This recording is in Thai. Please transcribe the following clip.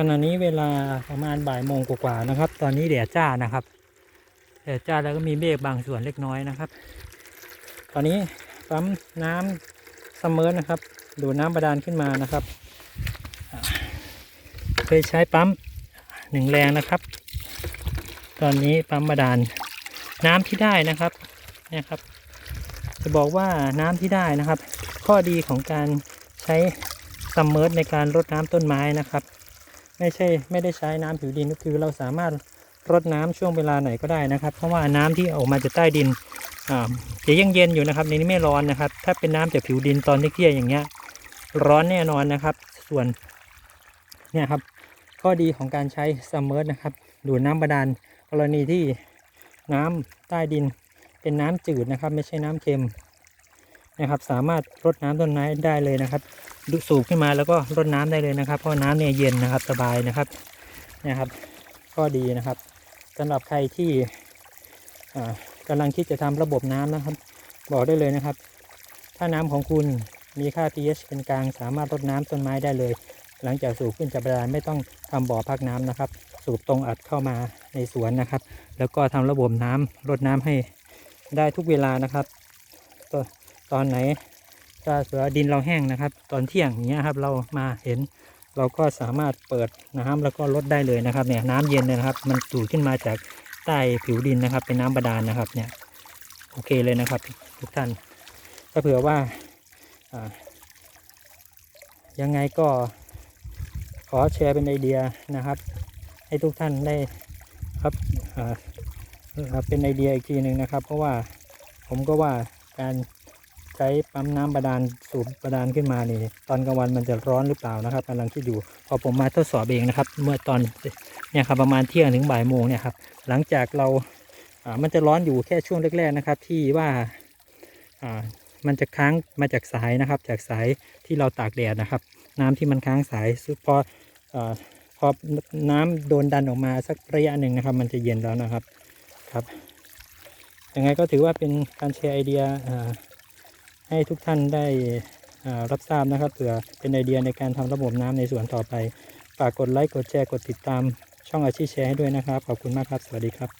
ขณะนี้เวลาประมาณบ่ายโมงกว่าๆนะครับ ตอนนี้แดดจ้านะครับแดดจ้าแล้วก็มีเมฆบางส่วนเล็กน้อยนะครับ ตอนนี้ปั๊มน้ำซัมเมอนะครับ ดูดน้ำบาดาลขึ้นมานะครับเคยใช้ปั๊มหนึ่งแรงนะครับ ตอนนี้ปั๊มบาดาลน้ำที่ได้นะครับเนี่ยครับ จะบอกว่าน้ำที่ได้นะครับ ข้อดีของการใช้ซัมเมอร์ในการรดน้ำต้นไม้นะครับ ไม่ใช่ไม่ได้ใช้น้ำผิวดินก็คือ เราสามารถรดน้ำช่วงเวลาไหนก็ได้นะครับ เพราะว่าน้ำที่ออกมาจากใต้ดินจะยังเย็นอยู่นะครับในนี้ไม่ร้อนนะครับ ถ้าเป็นน้ำจากผิวดินตอนเที่เกลี้ยอย่างเงี้ยร้อนแน่นอนนะครับ ส่วนเนี่ยครับข้อดีของการใช้ซัมเมอร์นะครับดูดน้ำบาดาลกรณีที่น้ำใต้ดินเป็นน้ำจืดนะครับ ไม่ใช่น้ำเค็มนะครับ สามารถรดน้ำต้นไม้ได้เลยนะครับ สูบขึ้นมาแล้วก็รดน้ำได้เลยนะครับ เพราะน้ำเนี่ยเย็นนะครับสบายนะครับนี่ครับ ก็ดีนะครับสำหรับใครที่อ่ากำลังคิดจะทำระบบน้ำนะครับ บอกได้เลยนะครับ ถ้าน้ำของคุณมีค่า pH เป็นกลางสามารถรดน้ำต้นไม้ได้เลย หลังจากสูบขึ้นจากบาดาลไม่ต้องทำบ่อพักน้ำนะครับ สูบตรงอัดเข้ามาในสวนนะครับ แล้วก็ทำระบบน้ำรดน้ำให้ได้ทุกเวลานะครับ ตอนไหน ถ้าเสือดินเราแห้งนะครับ ตอนเที่ยงอย่างเงี้ยครับเรามาเห็น เราก็สามารถเปิดน้ำแล้วก็ลดได้เลยนะครับเนี่ยน้ำเย็นเลยนะครับ มันดูดขึ้นมาจากใต้ผิวดินนะครับ เป็นน้ำบาดาลนะครับเนี่ยโอเคเลยนะครับ ทุกท่านถ้าเผื่อว่ายังไงก็ขอแชร์เป็นไอเดียนะครับ ให้ทุกท่านได้ครับเป็นไอเดียอีกทีหนึ่งนะครับ เพราะว่าผมก็ว่าการ ใช้ปั๊มน้ำบาดาลสูบบาดาลขึ้นมานี่ตอนกลางวันมันจะร้อนหรือเปล่านะครับกำลังคิดอยู่พอผมมาทดสอบเองนะครับ เมื่อตอนเนี่ยครับประมาณเที่ยงถึงบ่ายโมงเนี่ยครับหลังจากเราอ่ามันจะร้อนอยู่แค่ช่วงแรกๆนะครับ ที่ว่าอ่ามันจะค้างมาจากสายนะครับ จากสายที่เราตากแดดนะครับ น้ำที่มันค้างสายพออ่าพอน้ำโดนดันออกมาสักระยะหนึ่งนะครับ มันจะเย็นแล้วนะครับครับยังไงก็ถือว่าเป็นการแชร์ไอเดียอ่า ให้ทุกท่านได้รับทราบนะครับเผื่อเป็นไอเดียในการทำระบบน้ำในสวนต่อไป ฝากกดไลค์กดแชร์กดติดตามช่องอาชีพแชร์ให้ด้วยนะครับ ขอบคุณมากครับ สวัสดีครับ